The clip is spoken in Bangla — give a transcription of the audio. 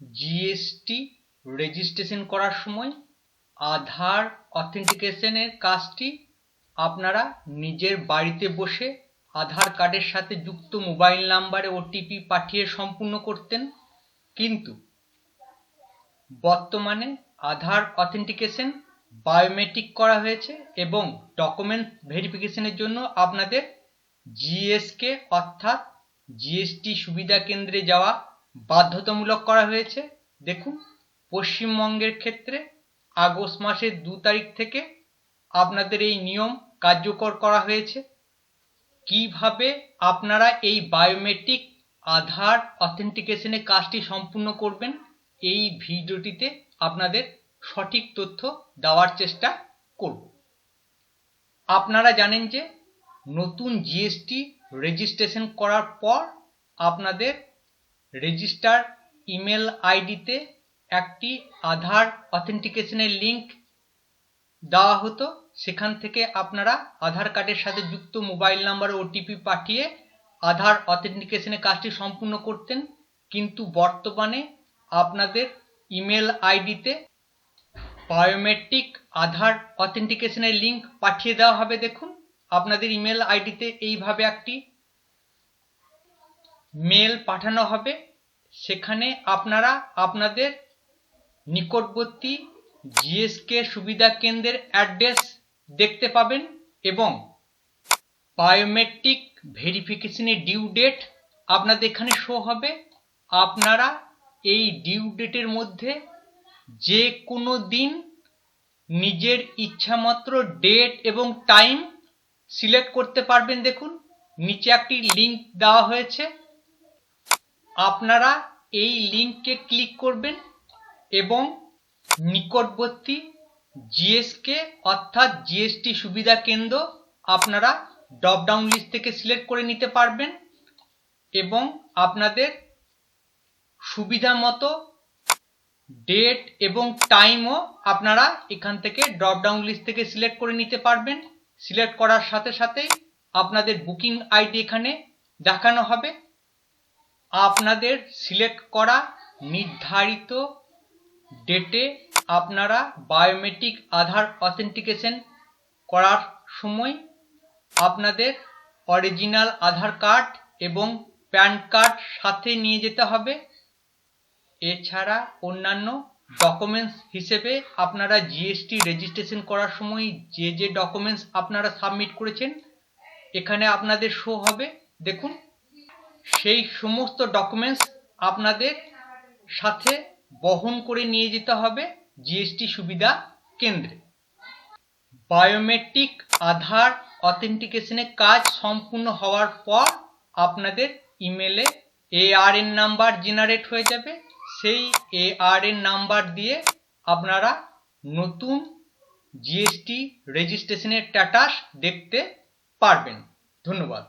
জিএসটি রেজিস্ট্রেশন করার সময় আধার অথেন্টিকেশনের কাজটি আপনারা নিজের বাড়িতে বসে আধার কার্ডের সাথে যুক্ত মোবাইল নাম্বারে ওটিপি পাঠিয়ে সম্পূর্ণ করতেন। কিন্তু বর্তমানে আধার অথেন্টিকেশন বায়োমেট্রিক করা হয়েছে এবং ডকুমেন্ট ভেরিফিকেশনের জন্য আপনাদের জিএসকে অর্থাৎ জিএসটি সুবিধা কেন্দ্রে যাওয়া বাধ্যতামূলক করা হয়েছে। দেখুন, পশ্চিমবঙ্গের ক্ষেত্রে আগস্ট মাসের দু তারিখ থেকে আপনাদের এই নিয়ম কার্যকর করা হয়েছে। কীভাবে আপনারা এই বায়োমেট্রিক আধার অথেন্টিকেশনের কাজটি সম্পূর্ণ করবেন, এই ভিডিওটিতে আপনাদের সঠিক তথ্য দেওয়ার চেষ্টা করব। আপনারা জানেন যে নতুন জিএসটি রেজিস্ট্রেশন করার পর আপনাদের রেজিস্টার ইমেল আইডিতে একটি আধার অথেন্টিকেশনের লিংক দেওয়া হতো। সেখান থেকে আপনারা আধার কার্ডের সাথে যুক্ত মোবাইল নাম্বার ওটিপি পাঠিয়ে আধার অথেন্টিকেশনের কাজটি সম্পূর্ণ করতেন। কিন্তু বর্তমানে আপনাদের ইমেল আইডিতে বায়োমেট্রিক আধার অথেন্টিকেশনের লিংক পাঠিয়ে দেওয়া হবে। দেখুন, আপনাদের ইমেল আইডিতে এইভাবে একটি মেল পাঠানো হবে, সেখানে আপনারা আপনাদের নিকটবর্তী জিএসকে সুবিধা কেন্দ্রের অ্যাড্রেস দেখতে পাবেন এবং বায়োমেট্রিক ভেরিফিকেশনের ডিউ ডেট আপনাদের এখানে শো হবে। আপনারা এই ডিউ ডেটের মধ্যে যে কোনো দিন নিজের ইচ্ছামতো ডেট এবং টাইম সিলেক্ট করতে পারবেন। দেখুন, নিচে একটি লিংক দেওয়া হয়েছে। আপনারা এই লিংকে ক্লিক করবেন এবং নিকটবর্তী জিএসকে অর্থাৎ জিএসটি সুবিধা কেন্দ্র আপনারা ড্রপ ডাউন লিস্ট থেকে সিলেক্ট করে নিতে পারবেন এবং আপনাদের সুবিধা মতো ডেট এবং টাইমও আপনারা এখান থেকে ড্রপ ডাউন লিস্ট থেকে সিলেক্ট করে নিতে পারবেন। সিলেক্ট করার সাথে সাথেই আপনাদের বুকিং আইডি এখানে দেখানো হবে। আপনাদের সিলেক্ট করা নির্ধারিত ডেটে আপনারা বায়োমেট্রিক আধার অথেন্টিকেশন করার সময় আপনাদের অরিজিনাল আধার কার্ড এবং প্যান কার্ড সাথে নিয়ে যেতে হবে। এছাড়া অন্যান্য ডকুমেন্টস হিসেবে আপনারা জিএসটি রেজিস্ট্রেশন করার সময় যে যে ডকুমেন্টস আপনারা সাবমিট করেছেন, এখানে আপনাদের শো হবে। দেখুন সেই সমস্ত ডকুমেন্টস আপনাদের সাথে বহন করে নিয়ে যেতে হবে জিএসটি সুবিধা কেন্দ্রে। বায়োমেট্রিক আধার অথেন্টিকেশনের কাজ সম্পূর্ণ হওয়ার পর আপনাদের ইমেলে এআরএন নাম্বার জেনারেট হয়ে যাবে। সেই এআরএন নাম্বার দিয়ে আপনারা নতুন জিএসটি রেজিস্ট্রেশনের স্ট্যাটাস দেখতে পারবেন। ধন্যবাদ।